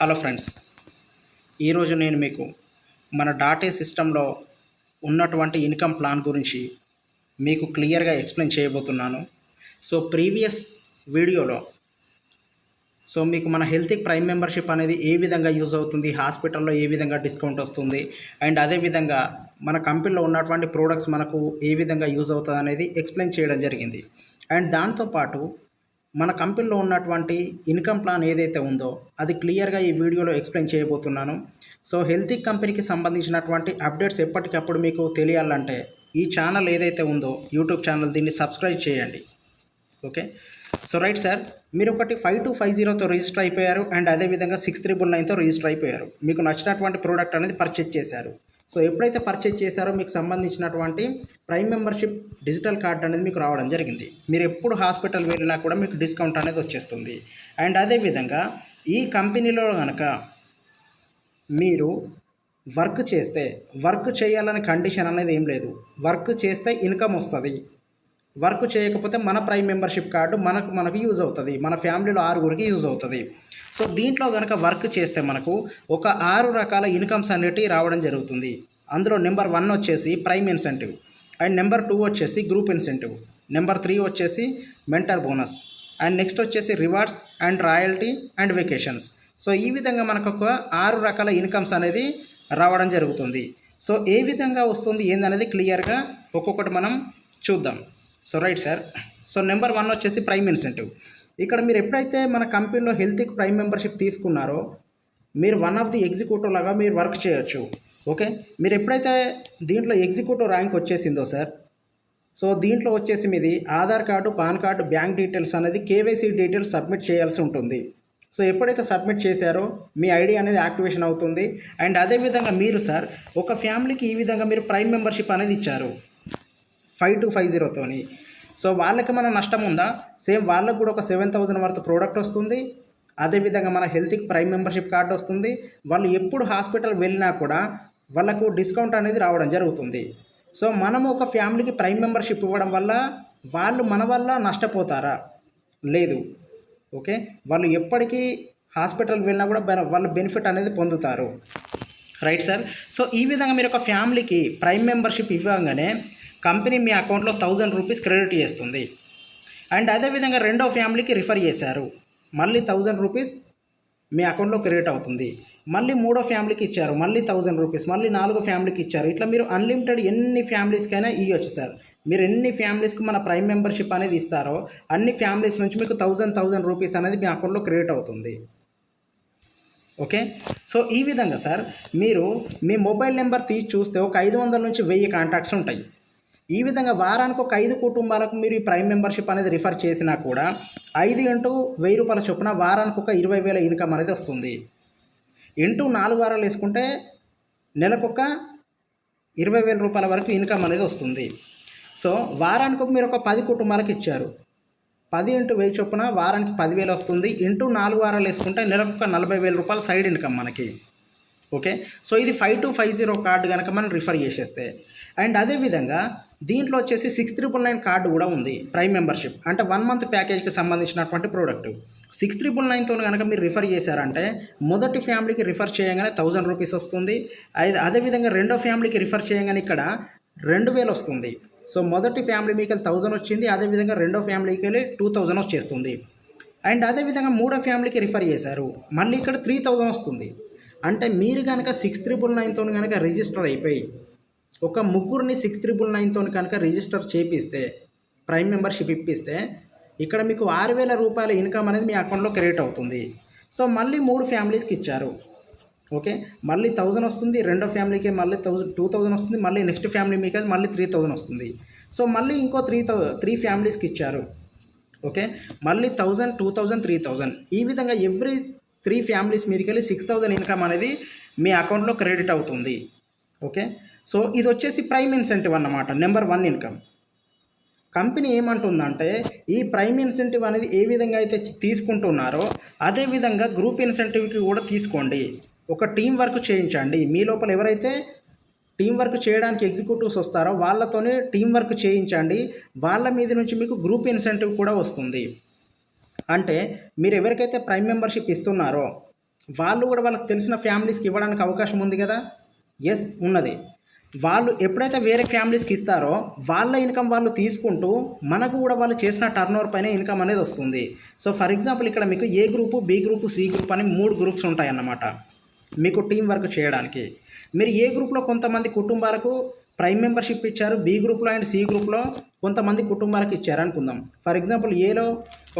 Hello friends ఈరోజు నేను మీకు మన డాటే సిస్టంలో ఉన్నటువంటి ఇన్కమ్ ప్లాన్ గురించి మీకు క్లియర్గా ఎక్స్ప్లెయిన్ చేయబోతున్నాను. సో ప్రీవియస్ వీడియోలో సో మీకు మన హెల్త్ ప్రైమ్ మెంబర్షిప్ అనేది ఏ విధంగా యూజ్ అవుతుంది హాస్పిటల్లో ఏ విధంగా డిస్కౌంట్ వస్తుంది అండ్ అదేవిధంగా మన కంపెనీలో ఉన్నటువంటి ప్రోడక్ట్స్ మనకు ఏ విధంగా యూజ్ అవుతుంది అనేది ఎక్స్ప్లెయిన్ చేయడం జరిగింది. అండ్ దాంతోపాటు మన కంపెనీలో ఉన్నటువంటి ఇన్కమ్ ప్లాన్ ఏదైతే ఉందో అది క్లియర్గా ఈ వీడియోలో ఎక్స్ప్లెయిన్ చేయబోతున్నాను. సో హెల్తీ కంపెనీకి సంబంధించినటువంటి అప్డేట్స్ ఎప్పటికప్పుడు మీకు తెలియాలంటే ఈ ఛానల్ ఏదైతే ఉందో యూట్యూబ్ ఛానల్ దీన్ని సబ్స్క్రైబ్ చేయండి. ఓకే? సో రైట్ సార్ మీరు ఒకటి ఫైవ్ టూ ఫైవ్ జీరోతో రిజిస్టర్ అయిపోయారు అండ్ అదేవిధంగా సిక్స్ త్రిబుల్ నైన్తో రిజిస్టర్ అయిపోయారు. మీకు నచ్చినటువంటి ప్రోడక్ట్ అనేది పర్చేజ్ చేశారు. సో ఎప్పుడైతే పర్చేజ్ చేశారో మీకు సంబంధించినటువంటి ప్రైమ్ మెంబర్షిప్ డిజిటల్ కార్డ్ అనేది మీకు రావడం జరిగింది. మీరు ఎప్పుడు హాస్పిటల్ వెళ్ళినా కూడా మీకు డిస్కౌంట్ అనేది వచ్చేస్తుంది. అండ్ అదేవిధంగా ఈ కంపెనీలో కనుక మీరు వర్క్ చేస్తే వర్క్ చేయాలని కండిషన్ అనేది ఏం లేదు. వర్క్ చేస్తే ఇన్కమ్ వస్తుంది. వర్క్ చేయకపోతే మన ప్రైమ్ మెంబర్షిప్ కార్డు మనకు మనకు యూజ్ అవుతుంది. మన ఫ్యామిలీలో ఆరుగురికి యూజ్ అవుతుంది. సో దీంట్లో కనుక వర్క్ చేస్తే మనకు ఒక ఆరు రకాల ఇన్కమ్స్ అనేటివి రావడం జరుగుతుంది. అందులో నెంబర్ వన్ వచ్చేసి prime incentive and number two వచ్చేసి గ్రూప్ ఇన్సెంటివ్. నెంబర్ త్రీ వచ్చేసి మెంటర్ బోనస్ అండ్ నెక్స్ట్ వచ్చేసి rewards and royalty and vacations. So ఈ విధంగా మనకు ఒక ఆరు రకాల ఇన్కమ్స్ అనేది రావడం జరుగుతుంది. సో ఏ విధంగా వస్తుంది ఏందనేది క్లియర్గా ఒక్కొక్కటి మనం చూద్దాం. So right sir. So number one వచ్చేసి ప్రైమ్ ఇన్సెంటివ్. ఇక్కడ మీరు ఎప్పుడైతే మన కంపెనీలో హెల్త్ ప్రైమ్ మెంబర్షిప్ తీసుకున్నారో మీరు వన్ ఆఫ్ ది ఎగ్జిక్యూటివ్ లాగా మీరు వర్క్ చేయొచ్చు. ఓకే? మీరు ఎప్పుడైతే దీంట్లో ఎగ్జిక్యూటివ్ ర్యాంక్ వచ్చేసిందో సార్ సో దీంట్లో వచ్చేసి మీది Aadhaar card PAN card bank details అనేది కేవైసీ డీటెయిల్స్ సబ్మిట్ చేయాల్సి ఉంటుంది. సో ఎప్పుడైతే సబ్మిట్ చేశారో మీ ఐడి అనేది యాక్టివేషన్ అవుతుంది. అండ్ అదేవిధంగా మీరు సార్ ఒక ఫ్యామిలీకి ఈ విధంగా మీరు ప్రైమ్ మెంబర్షిప్ అనేది ఇచ్చారు. ఫైవ్ టు ఫైవ్ జీరోతోని సో వాళ్ళకి మన నష్టం ఉందా? సేమ్ వాళ్ళకు కూడా ఒక సెవెన్ థౌజండ్ వరకు ప్రోడక్ట్ వస్తుంది. అదేవిధంగా మన హెల్త్కి ప్రైమ్ మెంబర్షిప్ కార్డు వస్తుంది. వాళ్ళు ఎప్పుడు హాస్పిటల్ వెళ్ళినా కూడా వాళ్ళకు డిస్కౌంట్ అనేది రావడం జరుగుతుంది. సో మనము ఒక ఫ్యామిలీకి ప్రైమ్ మెంబర్షిప్ ఇవ్వడం వల్ల వాళ్ళు మన వల్ల నష్టపోతారా? లేదు. ఓకే? వాళ్ళు ఎప్పటికీ హాస్పిటల్ వెళ్ళినా కూడా వాళ్ళ వాళ్ళు బెనిఫిట్ అనేది పొందుతారు. Right sir? సో ఈ విధంగా మీరు ఒక ఫ్యామిలీకి ప్రైమ్ మెంబర్షిప్ ఇవ్వగానే కంపెనీ మీ అకౌంట్లో థౌజండ్ రూపీస్ క్రెడిట్ చేస్తుంది. అండ్ అదేవిధంగా రెండో ఫ్యామిలీకి రిఫర్ చేశారు. మళ్ళీ థౌజండ్ రూపీస్ మీ అకౌంట్లో క్రెడిట్ అవుతుంది. మళ్ళీ మూడో ఫ్యామిలీకి ఇచ్చారు. మళ్ళీ థౌజండ్ రూపీస్. మళ్ళీ నాలుగో ఫ్యామిలీకి ఇచ్చారు. ఇట్లా మీరు అన్లిమిటెడ్ ఎన్ని ఫ్యామిలీస్కైనా ఇవ్వచ్చు సార్. మీరు ఎన్ని ఫ్యామిలీస్కి మన ప్రైమ్ మెంబర్షిప్ అనేది ఇస్తారో అన్ని ఫ్యామిలీస్ నుంచి మీకు థౌజండ్ థౌజండ్ రూపీస్ అనేది మీ అకౌంట్లో క్రియేట్ అవుతుంది. ఓకే? సో ఈ విధంగా సార్ మీరు మీ మొబైల్ నెంబర్ తీసి చూస్తే ఒక ఐదు వందల నుంచి వెయ్యి కాంటాక్ట్స్ ఉంటాయి. ఈ విధంగా వారానికి ఒక ఐదు కుటుంబాలకు మీరు ఈ ప్రైమ్ మెంబర్షిప్ అనేది రిఫర్ చేసినా కూడా ఐదు ఇంటూ వెయ్యి రూపాయల చొప్పున వారానికి ఒక ఇరవై వేల ఇన్కమ్ అనేది వస్తుంది. ఇంటూ నాలుగు వారాలు వేసుకుంటే నెలకొక ఇరవై వేల రూపాయల వరకు ఇన్కమ్ అనేది వస్తుంది. సో వారానికి మీరు ఒక పది కుటుంబాలకు ఇచ్చారు. పది ఇంటూ వెయ్యి చొప్పున వారానికి పదివేలు వస్తుంది. ఇంటూ నాలుగు వారాలు వేసుకుంటే నెలకొక నలభై వేల రూపాయల సైడ్ ఇన్కమ్ మనకి. ఓకే? సో ఇది five two five zero card కనుక మనం రిఫర్ చేసేస్తే. అండ్ అదేవిధంగా దీంట్లో వచ్చేసి సిక్స్ త్రిపుల్ నైన్ కార్డు కూడా ఉంది ప్రైమ్ మెంబర్షిప్ అంటే వన్ మంత్ ప్యాకేజ్కి సంబంధించినటువంటి ప్రోడక్ట్ సిక్స్ త్రిపుల్ నైన్తో కనుక మీరు రిఫర్ చేశారంటే మొదటి ఫ్యామిలీకి రిఫర్ చేయగానే థౌజండ్ రూపీస్ వస్తుంది. అదే అదేవిధంగా రెండో ఫ్యామిలీకి రిఫర్ చేయగానే ఇక్కడ రెండు వేలు వస్తుంది. సో మొదటి ఫ్యామిలీ మీకు థౌజండ్ వచ్చింది అదేవిధంగా రెండో ఫ్యామిలీకి వెళ్ళి టూ థౌజండ్ వచ్చేస్తుంది. అండ్ అదేవిధంగా మూడో ఫ్యామిలీకి రిఫర్ చేశారు మళ్ళీ ఇక్కడ త్రీ థౌజండ్ వస్తుంది. అంటే మీరు కనుక సిక్స్ త్రిబుల్ నైన్తో కనుక రిజిస్టర్ అయిపోయి ఒక ముగ్గురిని సిక్స్ త్రిబుల్ నైన్తో కనుక రిజిస్టర్ చేపిస్తే ప్రైమ్ మెంబర్షిప్ ఇప్పిస్తే ఇక్కడ మీకు ఆరు వేల రూపాయల ఇన్కమ్ అనేది మీ అకౌంట్లో క్రియేట్ అవుతుంది. సో మళ్ళీ మూడు ఫ్యామిలీస్కి ఇచ్చారు. ఓకే? మళ్ళీ థౌజండ్ వస్తుంది రెండో ఫ్యామిలీకి మళ్ళీ థౌజండ్ టూ థౌజండ్ వస్తుంది మళ్ళీ నెక్స్ట్ ఫ్యామిలీ మీకు మళ్ళీ త్రీ థౌజండ్ వస్తుంది. సో మళ్ళీ ఇంకో త్రీ థౌ త్రీ ఫ్యామిలీస్కి ఇచ్చారు. ఓకే? మళ్ళీ thousand two thousand three thousand. ఈ విధంగా ఎవ్రీ త్రీ ఫ్యామిలీస్ మీదకి వెళ్ళి సిక్స్ థౌజండ్ ఇన్కమ్ అనేది మీ అకౌంట్లో క్రెడిట్ అవుతుంది. ఓకే? సో ఇది వచ్చేసి ప్రైమ్ ఇన్సెంటివ్ అన్నమాట నెంబర్ వన్ ఇన్కమ్. కంపెనీ ఏమంటుందంటే ఈ ప్రైమ్ ఇన్సెంటివ్ అనేది ఏ విధంగా అయితే తీసుకుంటున్నారో అదే విధంగా గ్రూప్ ఇన్సెంటివ్కి కూడా తీసుకోండి. ఒక టీం వర్క్ చేయించండి. మీ లోపల ఎవరైతే టీం వర్క్ చేయడానికి ఎగ్జిక్యూటివ్స్ వస్తారో వాళ్ళతోనే టీం వర్క్ చేయించండి. వాళ్ళ మీద నుంచి మీకు గ్రూప్ ఇన్సెంటివ్ కూడా వస్తుంది. అంటే మీరు ఎవరికైతే ప్రైమ్ మెంబర్షిప్ ఇస్తున్నారో వాళ్ళు కూడా వాళ్ళకి తెలిసిన ఫ్యామిలీస్కి ఇవ్వడానికి అవకాశం ఉంది కదా? ఎస్ ఉన్నది. వాళ్ళు ఎప్పుడైతే వేరే ఫ్యామిలీస్కి ఇస్తారో వాళ్ళ ఇన్కమ్ వాళ్ళు తీసుకుంటూ మనకు కూడా వాళ్ళు చేసిన టర్న్ ఓవర్ పైన ఇన్కమ్ అనేది వస్తుంది. సో ఫర్ ఎగ్జాంపుల్ ఇక్కడ మీకు A group B group C group అని మూడు గ్రూప్స్ ఉంటాయి అన్నమాట మీకు టీం వర్క్ చేయడానికి. మీరు ఏ గ్రూప్లో కొంతమంది కుటుంబాలకు ప్రైమ్ మెంబర్షిప్ ఇచ్చారు బి గ్రూప్లో అండ్ సి గ్రూప్లో కొంతమంది కుటుంబాలకు ఇచ్చారు అనుకుందాం. ఫర్ ఎగ్జాంపుల్ ఏలో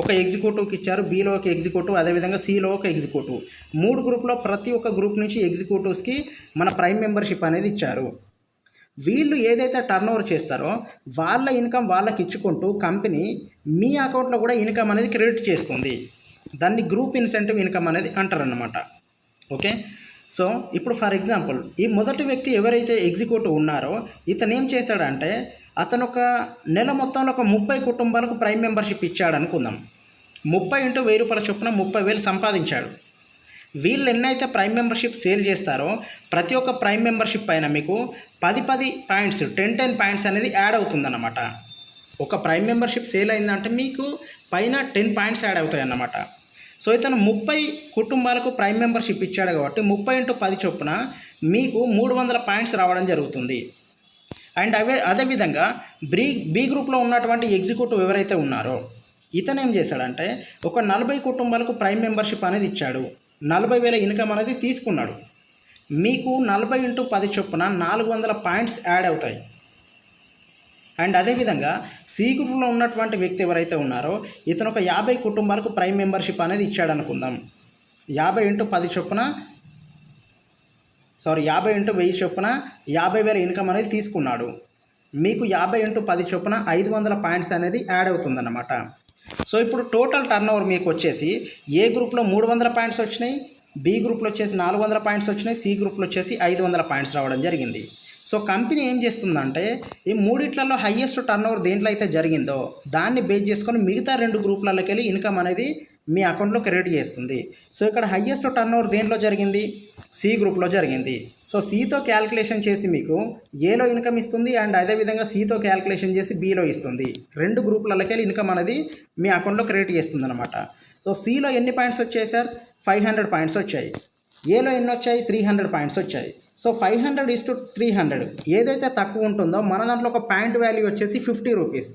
ఒక ఎగ్జిక్యూటివ్కి ఇచ్చారు బిలో ఒక ఎగ్జిక్యూటివ్ అదేవిధంగా సిలో ఒక ఎగ్జిక్యూటివ్ మూడు గ్రూప్లో ప్రతి ఒక్క గ్రూప్ నుంచి ఎగ్జిక్యూటివ్స్కి మన ప్రైమ్ మెంబర్షిప్ అనేది ఇచ్చారు. వీళ్ళు ఏదైతే టర్న్ ఓవర్ చేస్తారో వాళ్ళ ఇన్కమ్ వాళ్ళకి ఇచ్చుకుంటూ కంపెనీ మీ అకౌంట్లో కూడా ఇన్కమ్ అనేది క్రెడిట్ చేస్తుంది. దాన్ని గ్రూప్ ఇన్సెంటివ్ ఇన్కమ్ అనేది అంటారనమాట ఓకే సో ఇప్పుడు ఫర్ ఎగ్జాంపుల్ ఈ మొదటి వ్యక్తి ఎవరైతే ఎగ్జిక్యూటివ్ ఉన్నారో ఇతను ఏం చేశాడంటే అతను ఒక నెల మొత్తంలో ఒక ముప్పై కుటుంబాలకు ప్రైమ్ మెంబర్షిప్ ఇచ్చాడు అనుకుందాం ముప్పై ఇంటూ వెయ్యి రూపాయల చొప్పున ముప్పై వేలు సంపాదించాడు. వీళ్ళు ఎన్నైతే ప్రైమ్ మెంబర్షిప్ సేల్ చేస్తారో ప్రతి ఒక్క ప్రైమ్ మెంబర్షిప్ పైన మీకు పది పది పాయింట్స్ టెన్ టెన్ పాయింట్స్ అనేది యాడ్ అవుతుందన్నమాట. ఒక ప్రైమ్ మెంబర్షిప్ సేల్ అయిందంటే మీకు పైన టెన్ పాయింట్స్ యాడ్ అవుతాయి అన్నమాట సో ఇతను ముప్పై కుటుంబాలకు ప్రైమ్ మెంబర్షిప్ ఇచ్చాడు కాబట్టి ముప్పై ఇంటూ పది చొప్పున మీకు మూడు వందల పాయింట్స్ రావడం జరుగుతుంది. అండ్ అవే అదేవిధంగా బ్రీ బీ గ్రూప్లో ఉన్నటువంటి ఎగ్జిక్యూటివ్ ఎవరైతే ఉన్నారో ఇతను ఏం చేశాడంటే ఒక నలభై కుటుంబాలకు ప్రైమ్ మెంబర్షిప్ అనేది ఇచ్చాడు. నలభై వేల ఇన్కమ్ అనేది తీసుకున్నాడు. మీకు నలభై ఇంటూ పది చొప్పున నాలుగు వందల పాయింట్స్ యాడ్ అవుతాయి. అండ్ అదేవిధంగా సి గ్రూప్లో ఉన్నటువంటి వ్యక్తి ఎవరైతే ఉన్నారో ఇతను ఒక యాభై కుటుంబాలకు ప్రైమ్ మెంబర్షిప్ అనేది ఇచ్చాడనుకుందాం. యాభై ఇంటూ పది చొప్పున సారీ యాభై ఇంటూ వెయ్యి చొప్పున యాభై వేల ఇన్కమ్ అనేది తీసుకున్నాడు. మీకు యాభై ఇంటూ పది చొప్పున ఐదు వందల పాయింట్స్ అనేది యాడ్ అవుతుందన్నమాట. సో ఇప్పుడు టోటల్ టర్న్ ఓవర్ మీకు వచ్చేసి ఏ గ్రూప్లో మూడు వందల పాయింట్స్ వచ్చినాయి బి గ్రూప్లో వచ్చేసి నాలుగు వందల పాయింట్స్ వచ్చినాయి సి గ్రూప్లో వచ్చేసి ఐదు వందల పాయింట్స్ రావడం జరిగింది. సో కంపెనీ ఏం చేస్తుందంటే ఈ మూడిట్లలో హయ్యెస్ట్ టర్న్ ఓవర్ దేంట్లో అయితే జరిగిందో దాన్ని బేస్ చేసుకొని మిగతా రెండు గ్రూప్లలోకి వెళ్ళి ఇన్కమ్ అనేది మీ అకౌంట్లో క్రెడిట్ చేస్తుంది. సో ఇక్కడ హయ్యెస్ట్ టర్న్ ఓవర్ దేంట్లో జరిగింది సి గ్రూప్లో జరిగింది. సో సితో క్యాల్కులేషన్ చేసి మీకు ఏలో ఇన్కమ్ ఇస్తుంది అండ్ అదేవిధంగా సితో క్యాల్కులేషన్ చేసి బిలో ఇస్తుంది. రెండు గ్రూపులకి ఇన్కమ్ అనేది మీ అకౌంట్లో క్రెడిట్ చేస్తుంది అనమాట సో సిలో ఎన్ని పాయింట్స్ వచ్చాయి సార్ ఫైవ్ హండ్రెడ్ పాయింట్స్ వచ్చాయి. ఏలో ఎన్ని వచ్చాయి? త్రీ హండ్రెడ్ పాయింట్స్ వచ్చాయి. So five hundred is to three hundred ఏదైతే తక్కువ ఉంటుందో మన దాంట్లో ఒక పాయింట్ వాల్యూ వచ్చేసి ఫిఫ్టీ రూపీస్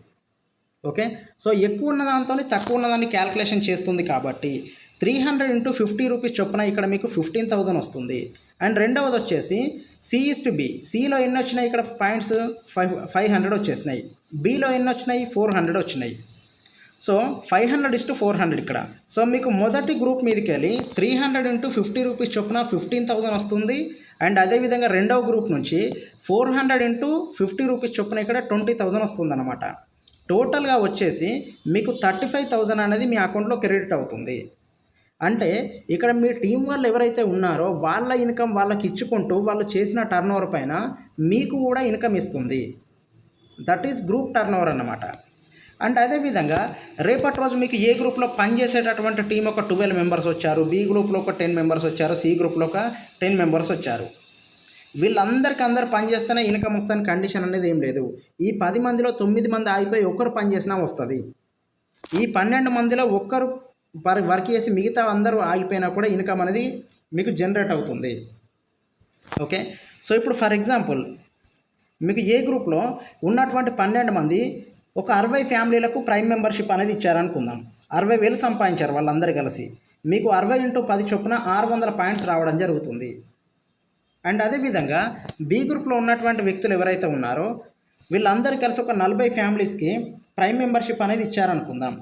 ఓకే? సో ఎక్కువ ఉన్న దాంతో తక్కువ ఉన్నదాన్ని క్యాల్కులేషన్ చేస్తుంది కాబట్టి three hundred into fifty rupees చొప్పున ఇక్కడ మీకు ఫిఫ్టీన్ థౌజండ్ వస్తుంది. అండ్ రెండవది వచ్చేసి సిఈస్ టు బి. సిలో ఎన్ని వచ్చినాయి? ఇక్కడ పాయింట్స్ ఫైవ్ ఫైవ్ హండ్రెడ్ వచ్చేసినాయి. బిలో ఎన్ని వచ్చినాయి? ఫోర్ హండ్రెడ్ వచ్చినాయి. So five hundred is to four hundred ఇక్కడ. సో మీకు మొదటి గ్రూప్ మీదకి వెళ్ళి three hundred into fifty rupees చొప్పున ఫిఫ్టీన్ థౌసండ్ వస్తుంది. అండ్ అదేవిధంగా రెండవ గ్రూప్ నుంచి four hundred into fifty rupees చొప్పున ఇక్కడ ట్వంటీ థౌసండ్ వస్తుంది అనమాట టోటల్గా వచ్చేసి మీకు థర్టీ ఫైవ్ థౌజండ్ అనేది మీ అకౌంట్లో క్రెడిట్ అవుతుంది. అంటే ఇక్కడ మీ టీం వాళ్ళు ఎవరైతే ఉన్నారో వాళ్ళ ఇన్కమ్ వాళ్ళకి ఇచ్చుకుంటూ వాళ్ళు చేసిన టర్న్ ఓవర్ పైన మీకు కూడా ఇన్కమ్ ఇస్తుంది. That is group turnover అన్నమాట. అండ్ అదేవిధంగా రేపటి రోజు మీకు ఏ గ్రూప్లో పనిచేసేటటువంటి టీం ఒక ట్వెల్వ్ మెంబర్స్ వచ్చారు బి గ్రూప్లో ఒక టెన్ మెంబర్స్ వచ్చారు సి గ్రూప్లో ఒక టెన్ మెంబర్స్ వచ్చారు. వీళ్ళందరికీ అందరు పనిచేస్తేనే ఇన్కమ్ వస్తుంది కండిషన్ అనేది ఏం లేదు. ఈ పది మందిలో తొమ్మిది మంది ఆగిపోయి ఒక్కరు పనిచేసినా వస్తుంది. ఈ పన్నెండు మందిలో ఒక్కరు వర్క్ చేసి మిగతా అందరూ ఆగిపోయినా కూడా ఇన్కమ్ అనేది మీకు జనరేట్ అవుతుంది. ఓకే? సో ఇప్పుడు ఫర్ ఎగ్జాంపుల్ మీకు ఏ గ్రూప్లో ఉన్నటువంటి పన్నెండు మంది ఒక అరవై ఫ్యామిలీలకు ప్రైమ్ మెంబర్షిప్ అనేది ఇచ్చారనుకుందాం. అరవై వేలు సంపాదించారు వాళ్ళందరూ కలిసి. మీకు అరవై ఇంటూ పది చొప్పున ఆరు వందల పాయింట్స్ రావడం జరుగుతుంది. అండ్ అదేవిధంగా బి గ్రూప్లో ఉన్నటువంటి వ్యక్తులు ఎవరైతే ఉన్నారో వీళ్ళందరూ కలిసి ఒక నలభై ఫ్యామిలీస్కి ప్రైమ్ మెంబర్షిప్ అనేది ఇచ్చారనుకుందాం.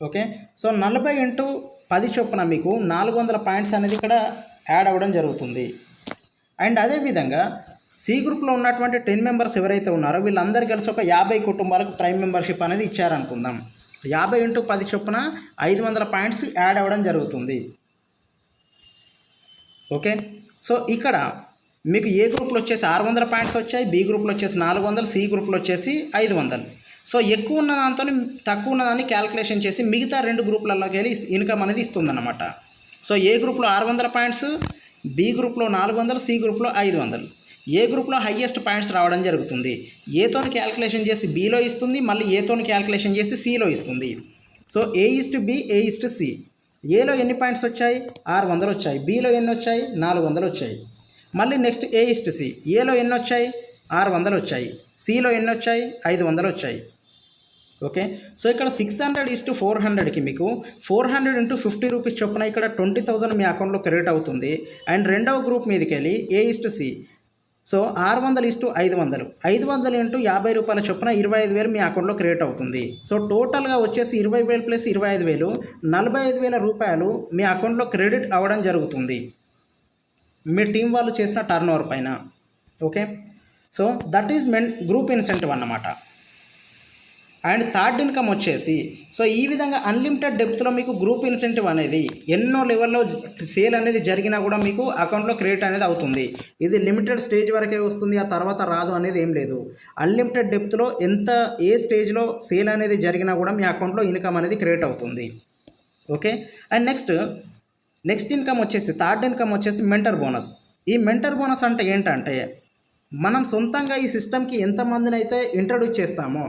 ఓకే? సో నలభై ఇంటూ పది చొప్పున మీకు నాలుగు వందల పాయింట్స్ అనేది ఇక్కడ యాడ్ అవ్వడం జరుగుతుంది. అండ్ అదేవిధంగా సి గ్రూప్లో ఉన్నటువంటి టెన్ మెంబర్స్ ఎవరైతే ఉన్నారో వీళ్ళందరూ కలిసి ఒక యాభై కుటుంబాలకు ప్రైమ్ మెంబర్షిప్ అనేది ఇచ్చారనుకుందాం. యాభై ఇంటూ పది చొప్పున ఐదు వందల పాయింట్స్ యాడ్ అవ్వడం జరుగుతుంది. ఓకే? సో ఇక్కడ మీకు ఏ గ్రూప్లో వచ్చేసి ఆరు వందల పాయింట్స్ వచ్చాయి బి గ్రూప్లో వచ్చేసి నాలుగు వందలు సి గ్రూప్లో వచ్చేసి ఐదు వందలు. సో ఎక్కువ ఉన్న దాంతో తక్కువ ఉన్నదాన్ని క్యాల్కులేషన్ చేసి మిగతా రెండు గ్రూపులలోకి వెళ్ళి ఇన్కమ్ అనేది ఇస్తుందన్నమాట. సో ఏ గ్రూప్లో ఆరు వందల పాయింట్స్ బి గ్రూప్లో నాలుగు వందలు సి గ్రూప్లో ఐదు వందలు. ఏ గ్రూప్లో హయ్యెస్ట్ పాయింట్స్ రావడం జరుగుతుంది? ఏతోని క్యాల్కులేషన్ చేసి బీలో ఇస్తుంది మళ్ళీ ఏతోని క్యాల్కులేషన్ చేసి సిలో ఇస్తుంది. So A is B A is C. ఏలో ఎన్ని పాయింట్స్ వచ్చాయి? ఆరు వందలు వచ్చాయి. బీలో ఎన్ని వచ్చాయి? నాలుగు వందలు వచ్చాయి. మళ్ళీ నెక్స్ట్ ఏ ఇస్ట్ సి? ఏలో ఎన్ని వచ్చాయి ఆరు వందలు వచ్చాయి సిలో ఎన్ని వచ్చాయి ఐదు వందలు వచ్చాయి ఓకే? సో ఇక్కడ six hundred is to four హండ్రెడ్కి మీకు four hundred into fifty rupees చొప్పున ఇక్కడ ట్వంటీ థౌసండ్ మీ అకౌంట్లో క్రెడిట్ అవుతుంది. అండ్ రెండవ గ్రూప్ మీదకి వెళ్ళి A is to C? So ఆరు వందలు ఇస్టు ఐదు వందలు. ఐదు వందలు ఇంటూ యాభై రూపాయల చొప్పున ఇరవై ఐదు వేలు మీ అకౌంట్లో క్రియేట్ అవుతుంది. సో టోటల్గా వచ్చేసి ఇరవై వేలు ప్లస్ ఇరవై ఐదు వేలు నలభై ఐదు వేల రూపాయలు మీ అకౌంట్లో క్రెడిట్ అవ్వడం జరుగుతుంది. మీ టీం వాళ్ళు చేసిన టర్న్ ఓవర్ పైన. Okay so that is main group incentive అన్నమాట. అండ్ థర్డ్ ఇన్కమ్ వచ్చేసి సో ఈ విధంగా అన్లిమిటెడ్ డెప్త్లో మీకు గ్రూప్ ఇన్సెంటివ్ అనేది ఎన్నో లెవెల్లో సేల్ అనేది జరిగినా కూడా మీకు అకౌంట్లో క్రియేట్ అనేది అవుతుంది. ఇది లిమిటెడ్ స్టేజ్ వరకే వస్తుంది ఆ తర్వాత రాదు అనేది ఏం లేదు. అన్లిమిటెడ్ డెప్త్లో ఎంత ఏ స్టేజ్లో సేల్ అనేది జరిగినా కూడా మీ అకౌంట్లో ఇన్కమ్ అనేది క్రియేట్ అవుతుంది. Okay and next next income వచ్చేసి థర్డ్ ఇన్కమ్ వచ్చేసి మెంటర్ బోనస్. ఈ మెంటర్ బోనస్ అంటే ఏంటంటే మనం సొంతంగా ఈ సిస్టమ్కి ఎంతమందిని అయితే ఇంట్రడ్యూస్ చేస్తామో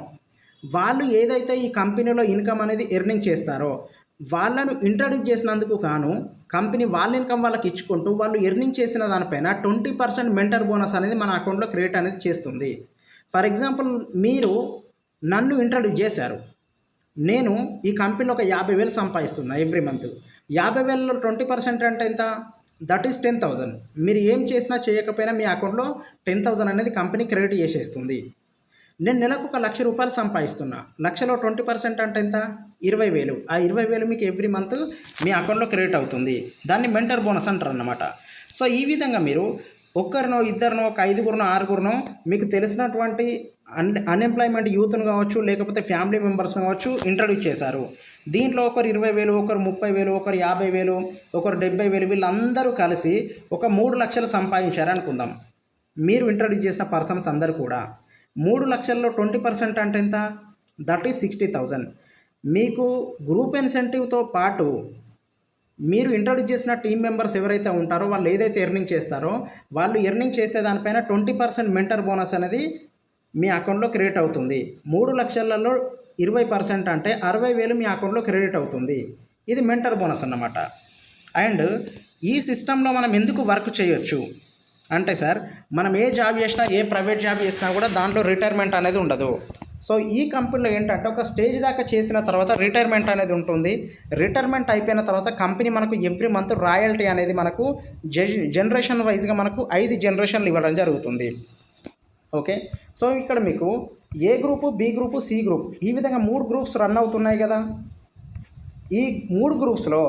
వాళ్ళు ఏదైతే ఈ కంపెనీలో ఇన్కమ్ అనేది ఎర్నింగ్ చేస్తారో వాళ్ళను ఇంట్రడ్యూస్ చేసినందుకు కాను కంపెనీ వాళ్ళ ఇన్కమ్ వాళ్ళకి ఇచ్చుకుంటూ వాళ్ళు ఎర్నింగ్ చేసిన దానిపైన ట్వంటీ పర్సెంట్ మెంటర్ బోనస్ అనేది మన అకౌంట్లో క్రియేట్ అనేది చేస్తుంది. ఫర్ ఎగ్జాంపుల్ మీరు నన్ను ఇంట్రడ్యూస్ చేశారు. నేను ఈ కంపెనీలో ఒక యాభై వేలు సంపాదిస్తున్నా ఎవ్రీ మంత్ యాభై వేలలో ట్వంటీ పర్సెంట్ అంటే ఎంత? దట్ ఈస్ టెన్ థౌజండ్ మీరు ఏం చేసినా చేయకపోయినా మీ అకౌంట్లో టెన్ థౌజండ్ అనేది కంపెనీ క్రెడిట్ చేసేస్తుంది. నేను నెలకు ఒక లక్ష రూపాయలు సంపాదిస్తున్నా. లక్షలో ట్వంటీ పర్సెంట్ అంటే ఎంత? ఇరవై వేలు. ఆ ఇరవై వేలు మీకు ఎవ్రీ మంత్ మీ అకౌంట్లో క్రెడిట్ అవుతుంది. దాన్ని మెంటర్ బోనస్ అంటారు అన్నమాట సో ఈ విధంగా మీరు ఒక్కరినో ఇద్దరినో ఒక ఐదుగురినో ఆరుగురినో మీకు తెలిసినటువంటి అన్ అన్ఎంప్లాయ్మెంట్ యూత్ను కావచ్చు లేకపోతే ఫ్యామిలీ మెంబర్స్ను కావచ్చు ఇంట్రడ్యూస్ చేశారు. దీంట్లో ఒకరు ఇరవై వేలు ఒకరు ముప్పై వేలు ఒకరు యాభై వేలు ఒకరు డెబ్బై వేలు వీళ్ళందరూ కలిసి ఒక మూడు లక్షలు సంపాదించారు అనుకుందాం. మీరు ఇంట్రడ్యూస్ చేసిన పర్సన్స్ అందరు కూడా మూడు లక్షల్లో ట్వంటీ పర్సెంట్ అంటే ఎంత? దట్ ఈస్ సిక్స్టీ థౌజండ్ మీకు గ్రూప్ ఇన్సెంటివ్తో పాటు మీరు ఇంట్రడ్యూస్ చేసిన టీం మెంబర్స్ ఎవరైతే ఉంటారో వాళ్ళు ఏదైతే ఎర్నింగ్ చేస్తారో వాళ్ళు ఎర్నింగ్ చేసే దానిపైన ట్వంటీ పర్సెంట్ మెంటర్ బోనస్ అనేది మీ అకౌంట్లో క్రియేట్ అవుతుంది. మూడు లక్షలలో ఇరవై పర్సెంట్ అంటే అరవై వేలు మీ అకౌంట్లో క్రెడిట్ అవుతుంది. ఇది మెంటర్ బోనస్ అన్నమాట. అండ్ ఈ సిస్టంలో మనం ఎందుకు వర్క్ చేయొచ్చు? అంటే సార్ మనం ఏ జాబ్ చేసినా ఏ ప్రైవేట్ జాబ్ చేసినా కూడా దాంట్లో రిటైర్మెంట్ అనేది ఉండదు. సో ఈ కంపెనీలో ఏంటంటే ఒక స్టేజ్ దాకా చేసిన తర్వాత రిటైర్మెంట్ అనేది ఉంటుంది. రిటైర్మెంట్ అయిపోయిన తర్వాత కంపెనీ మనకు ఎవ్రీ మంత్ రాయల్టీ అనేది మనకు జనరేషన్ వైజ్గా మనకు ఐదు జనరేషన్లు ఇవ్వడం జరుగుతుంది. ఓకే? సో ఇక్కడ మీకు A group B group C group ఈ విధంగా మూడు గ్రూప్స్ రన్ అవుతున్నాయి కదా. ఈ మూడు గ్రూప్స్లో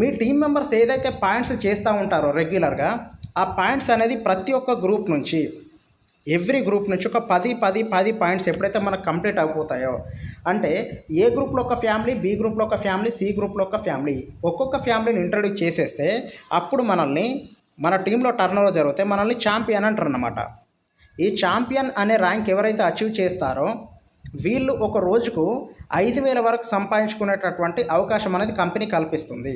మీ టీం మెంబర్స్ ఏదైతే పాయింట్స్ చేస్తూ ఉంటారో రెగ్యులర్గా ఆ పాయింట్స్ అనేది ప్రతి ఒక్క గ్రూప్ నుంచి ఎవ్రీ గ్రూప్ నుంచి ఒక పది పది పది పాయింట్స్ ఎప్పుడైతే మనకు కంప్లీట్ అయిపోతాయో అంటే ఏ గ్రూప్లో ఒక ఫ్యామిలీ బి గ్రూప్లో ఒక ఫ్యామిలీ సి గ్రూప్లో ఒక ఫ్యామిలీ ఒక్కొక్క ఫ్యామిలీని ఇంట్రడ్యూస్ చేసేస్తే అప్పుడు మనల్ని మన టీంలో టర్నోవర్ జరిగితే మనల్ని ఛాంపియన్ అంటారు అనమాట ఈ ఛాంపియన్ అనే ర్యాంక్ ఎవరైతే అచీవ్ చేస్తారో వీళ్ళు ఒక రోజుకు ఐదు వేల వరకు సంపాదించుకునేటటువంటి అవకాశం అనేది కంపెనీ కల్పిస్తుంది.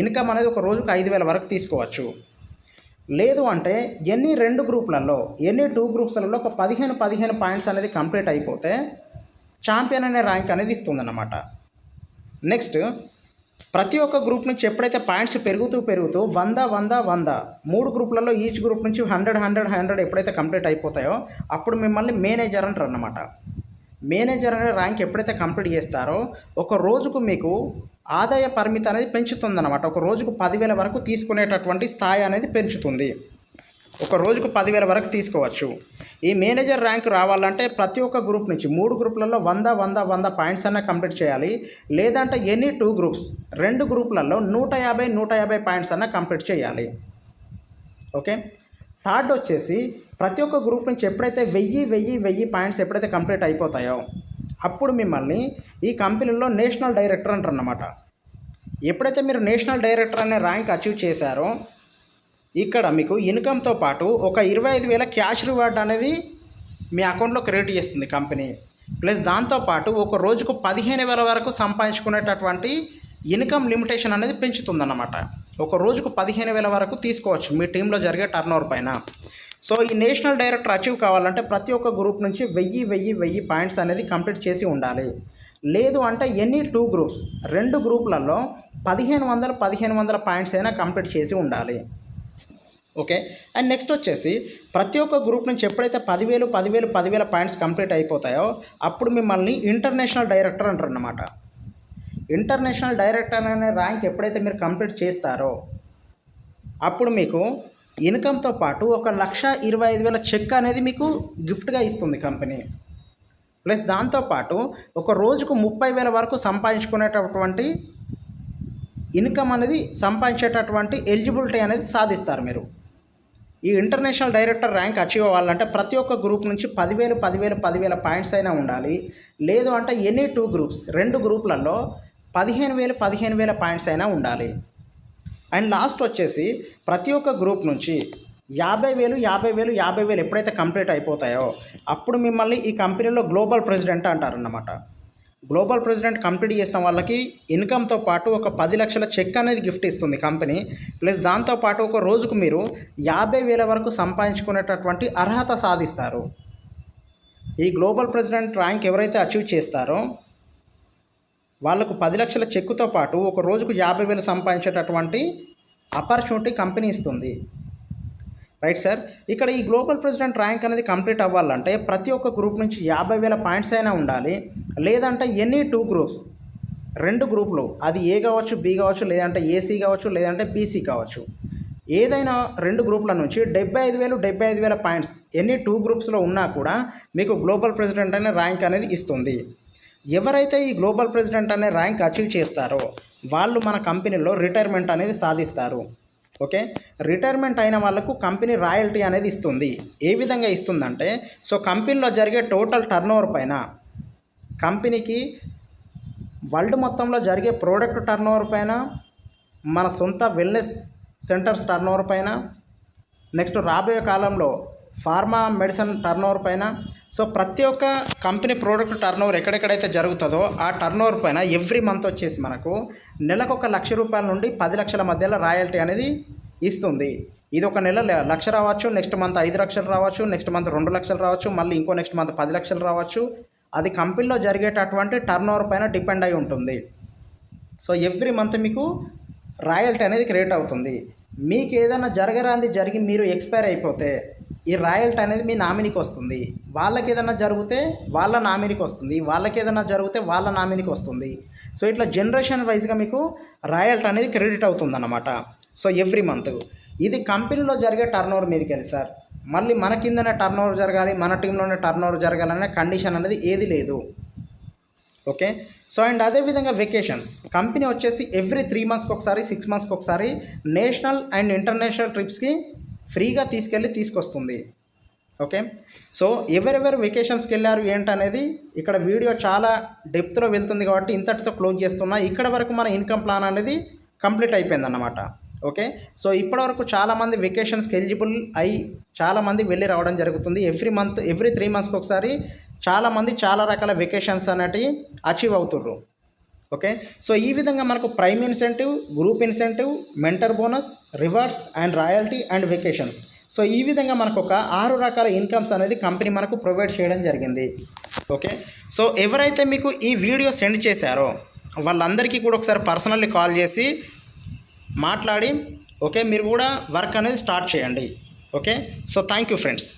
ఇన్కమ్ అనేది ఒక రోజుకు ఐదు వేల వరకు తీసుకోవచ్చు. లేదు అంటే ఎన్ని రెండు గ్రూపులలో ఎన్ని టూ గ్రూప్స్లలో ఒక పదిహేను పదిహేను పాయింట్స్ అనేది కంప్లీట్ అయిపోతే ఛాంపియన్ అనే ర్యాంక్ అనేది ఇస్తుందన్నమాట. నెక్స్ట్ ప్రతి ఒక్క గ్రూప్ నుంచి ఎప్పుడైతే పాయింట్స్ పెరుగుతూ పెరుగుతూ వంద వంద వంద మూడు గ్రూపులలో ఈచ్ గ్రూప్ నుంచి హండ్రెడ్ హండ్రెడ్ హండ్రెడ్ ఎప్పుడైతే కంప్లీట్ అయిపోతాయో అప్పుడు మిమ్మల్ని మేనేజర్ అంటారు అన్నమాట మేనేజర్ అనే ర్యాంక్ ఎప్పుడైతే కంప్లీట్ చేస్తారో ఒక రోజుకు మీకు ఆదాయ పరిమితి అనేది పెంచుతుందన్నమాట. ఒక రోజుకు పదివేల వరకు తీసుకునేటటువంటి స్థాయి అనేది పెంచుతుంది. ఒక రోజుకు పదివేల వరకు తీసుకోవచ్చు. ఈ మేనేజర్ ర్యాంక్ రావాలంటే ప్రతి ఒక్క గ్రూప్ నుంచి మూడు గ్రూపులలో వంద వంద వంద పాయింట్స్ అన్న కంప్లీట్ చేయాలి. లేదంటే ఎనీ టూ గ్రూప్స్ రెండు గ్రూపులలో నూట యాభై నూట యాభై పాయింట్స్ అన్న కంప్లీట్ చేయాలి. ఓకే? థర్డ్ వచ్చేసి ప్రతి ఒక్క గ్రూప్ నుంచి ఎప్పుడైతే వెయ్యి వెయ్యి వెయ్యి పాయింట్స్ ఎప్పుడైతే కంప్లీట్ అయిపోతాయో అప్పుడు మిమ్మల్ని ఈ కంపెనీలో నేషనల్ డైరెక్టర్ అంటారు అన్నమాట ఎప్పుడైతే మీరు నేషనల్ డైరెక్టర్ అనే ర్యాంక్ అచీవ్ చేశారో ఇక్కడ మీకు ఇన్కమ్తో పాటు ఒక ఇరవై ఐదు వేల క్యాష్ రివార్డ్ అనేది మీ అకౌంట్లో క్రెడిట్ చేస్తుంది కంపెనీ. ప్లస్ దాంతోపాటు ఒక రోజుకు పదిహేను వేల వరకు సంపాదించుకునేటటువంటి ఇన్కమ్ లిమిటేషన్ అనేది పెంచుతుందన్నమాట. ఒక రోజుకు పదిహేను వేల వరకు తీసుకోవచ్చు మీ టీంలో జరిగే టర్న్ ఓవర్ పైన. సో ఈ నేషనల్ డైరెక్టర్ అచీవ్ కావాలంటే ప్రతి ఒక్క గ్రూప్ నుంచి వెయ్యి వెయ్యి వెయ్యి పాయింట్స్ అనేది కంప్లీట్ చేసి ఉండాలి. లేదు అంటే ఎనీ టూ గ్రూప్స్ రెండు గ్రూపులలో పదిహేను వందల పదిహేను వందల పాయింట్స్ అయినా కంప్లీట్ చేసి ఉండాలి. ఓకే? అండ్ నెక్స్ట్ వచ్చేసి ప్రతి ఒక్క గ్రూప్ నుంచి ఎప్పుడైతే పదివేలు పదివేలు పదివేల పాయింట్స్ కంప్లీట్ అయిపోతాయో అప్పుడు మిమ్మల్ని ఇంటర్నేషనల్ డైరెక్టర్ అంటారు అన్నమాట ఇంటర్నేషనల్ డైరెక్టర్ అనే ర్యాంక్ ఎప్పుడైతే మీరు కంప్లీట్ చేస్తారో అప్పుడు మీకు ఇన్కమ్తో పాటు ఒక లక్ష ఇరవై ఐదు వేల చెక్ అనేది మీకు గిఫ్ట్గా ఇస్తుంది కంపెనీ. ప్లస్ దాంతోపాటు ఒక రోజుకు ముప్పై వేల వరకు సంపాదించుకునేటటువంటి ఇన్కమ్ అనేది సంపాదించేటటువంటి ఎలిజిబిలిటీ అనేది సాధిస్తారు మీరు. ఈ ఇంటర్నేషనల్ డైరెక్టర్ ర్యాంక్ అచీవ్ అవ్వాలంటే ప్రతి ఒక్క గ్రూప్ నుంచి పదివేలు పదివేలు పదివేల పాయింట్స్ అయినా ఉండాలి. లేదు అంటే ఎనీ టూ గ్రూప్స్ రెండు గ్రూపులలో పదిహేను వేలు పదిహేను వేల పాయింట్స్ అయినా ఉండాలి. అండ్ లాస్ట్ వచ్చేసి ప్రతి ఒక్క గ్రూప్ నుంచి యాభై వేలు యాభై వేలు యాభై వేలు ఎప్పుడైతే కంప్లీట్ అయిపోతాయో అప్పుడు మిమ్మల్ని ఈ కంపెనీలో గ్లోబల్ ప్రెసిడెంట్ అంటారన్నమాట. గ్లోబల్ ప్రెసిడెంట్ కంప్లీట్ చేసిన వాళ్ళకి ఇన్కమ్తో పాటు ఒక పది లక్షల చెక్ అనేది గిఫ్ట్ ఇస్తుంది కంపెనీ. ప్లస్ దాంతోపాటు ఒక రోజుకు మీరు యాభై వేల వరకు సంపాదించుకునేటటువంటి అర్హత సాధిస్తారు. ఈ గ్లోబల్ ప్రెసిడెంట్ ర్యాంక్ ఎవరైతే అచీవ్ చేస్తారో వాళ్ళకు పది లక్షల చెక్కుతో పాటు ఒక రోజుకు యాభై వేలు సంపాదించేటటువంటి ఆపర్చునిటీ కంపెనీ ఇస్తుంది. రైట్ సార్ ఇక్కడ ఈ గ్లోబల్ ప్రెసిడెంట్ ర్యాంక్ అనేది కంప్లీట్ అవ్వాలంటే ప్రతి ఒక్క గ్రూప్ నుంచి యాభై వేల పాయింట్స్ అయినా ఉండాలి. లేదంటే ఎనీ టూ గ్రూప్స్ రెండు గ్రూపులు అది ఏ కావచ్చు బి కావచ్చు లేదంటే ఏసీ కావచ్చు లేదంటే బీసీ కావచ్చు. ఏదైనా రెండు గ్రూపుల నుంచి డెబ్బై ఐదు వేలు డెబ్బై ఐదు వేల పాయింట్స్ ఎన్ని టూ గ్రూప్స్లో ఉన్నా కూడా మీకు గ్లోబల్ ప్రెసిడెంట్ అనే ర్యాంక్ అనేది ఇస్తుంది. ఎవరైతే ఈ గ్లోబల్ ప్రెసిడెంట్ అనే ర్యాంక్ అచీవ్ చేస్తారో వాళ్ళు మన కంపెనీలో రిటైర్మెంట్ అనేది సాధిస్తారు. ఓకే? రిటైర్మెంట్ అయిన వాళ్ళకు కంపెనీ రాయల్టీ అనేది ఇస్తుంది. ఏ విధంగా ఇస్తుందంటే సో కంపెనీలో జరిగే టోటల్ టర్నోవర్ పైన కంపెనీకి వరల్డ్ మొత్తంలో జరిగే ప్రోడక్ట్ టర్నోవర్ పైన మన సొంత వెల్నెస్ సెంటర్స్ టర్నోవర్ పైన నెక్స్ట్ రాబోయే కాలంలో ఫార్మా మెడిసిన్ టర్న్ పైన. సో ప్రతి ఒక్క కంపెనీ ప్రోడక్ట్ టర్న్ ఎక్కడెక్కడైతే జరుగుతుందో ఆ టర్న్ పైన ఎవ్రీ మంత్ వచ్చేసి మనకు నెలకు ఒక లక్ష రూపాయల నుండి పది లక్షల మధ్యలో రాయల్టీ అనేది ఇస్తుంది. ఇది ఒక నెల లక్ష రావచ్చు నెక్స్ట్ మంత్ ఐదు లక్షలు రావచ్చు నెక్స్ట్ మంత్ రెండు లక్షలు రావచ్చు మళ్ళీ ఇంకో నెక్స్ట్ మంత్ పది లక్షలు రావచ్చు. అది కంపెనీలో జరిగేటటువంటి టర్న్ పైన డిపెండ్ అయి ఉంటుంది. సో ఎవ్రీ మంత్ మీకు రాయల్టీ అనేది క్రియేట్ అవుతుంది. మీకు ఏదైనా జరగరాంది జరిగి మీరు ఎక్స్పైర్ అయిపోతే ఈ రాయల్టీ అనేది మీ నామినీకి వస్తుంది. వాళ్ళకి ఏదైనా జరిగితే వాళ్ళ నామినీకి వస్తుంది. వాళ్ళకి ఏదైనా జరిగితే వాళ్ళ నామినీకి వస్తుంది. సో ఇట్లా జనరేషన్ వైజ్గా మీకు రాయల్టీ అనేది క్రెడిట్ అవుతుంది అన్నమాట సో ఎవ్రీ మంత్ ఇది కంపెనీలో జరిగే టర్న్ ఓవర్ మీదకి వెళ్ళి సార్. మళ్ళీ మన కిందనే టర్న్ ఓవర్ జరగాలి మన టీంలోనే టర్న్ ఓవర్ జరగాలనే కండిషన్ అనేది ఏది లేదు. ఓకే? సో అండ్ అదేవిధంగా వెకేషన్స్ కంపెనీ వచ్చేసి ఎవ్రీ త్రీ మంత్స్కి ఒకసారి సిక్స్ మంత్స్కి ఒకసారి నేషనల్ అండ్ ఇంటర్నేషనల్ ట్రిప్స్కి ఫ్రీగా తీసుకెళ్ళి తీసుకొస్తుంది. ఓకే? సో ఎవరెవరు వెకేషన్స్కి వెళ్ళారు ఏంటనేది ఇక్కడ వీడియో చాలా డెప్త్లో వెళ్తుంది కాబట్టి ఇంతటితో క్లోజ్ చేస్తున్నా. ఇక్కడ వరకు మన ఇన్కమ్ ప్లాన్ అనేది కంప్లీట్ అయిపోయింది అన్నమాట ఓకే? సో ఇప్పటివరకు చాలామంది వెకేషన్స్కి ఎలిజిబుల్ అయి చాలామంది వెళ్ళి రావడం జరుగుతుంది. ఎవ్రీ మంత్ ఎవ్రీ త్రీ మంత్స్కి ఒకసారి చాలామంది చాలా రకాల వెకేషన్స్ అనేటివి అచీవ్ అవుతుర్రు. ఓకే? సో ఈ విధంగా మనకు prime incentive group incentive mentor bonus rewards and royalty and vacations. So ఈ విధంగా మనకు ఒక ఆరు రకాల ఇన్కమ్స్ అనేది కంపెనీ మనకు ప్రొవైడ్ చేయడం జరిగింది. ఓకే? సో ఎవరైతే మీకు ఈ వీడియో సెండ్ చేశారో వాళ్ళందరికీ కూడా ఒకసారి పర్సనల్లీ కాల్ చేసి మాట్లాడి ఓకే? మీరు కూడా వర్క్ అనేది స్టార్ట్ చేయండి. Okay? So thank you friends.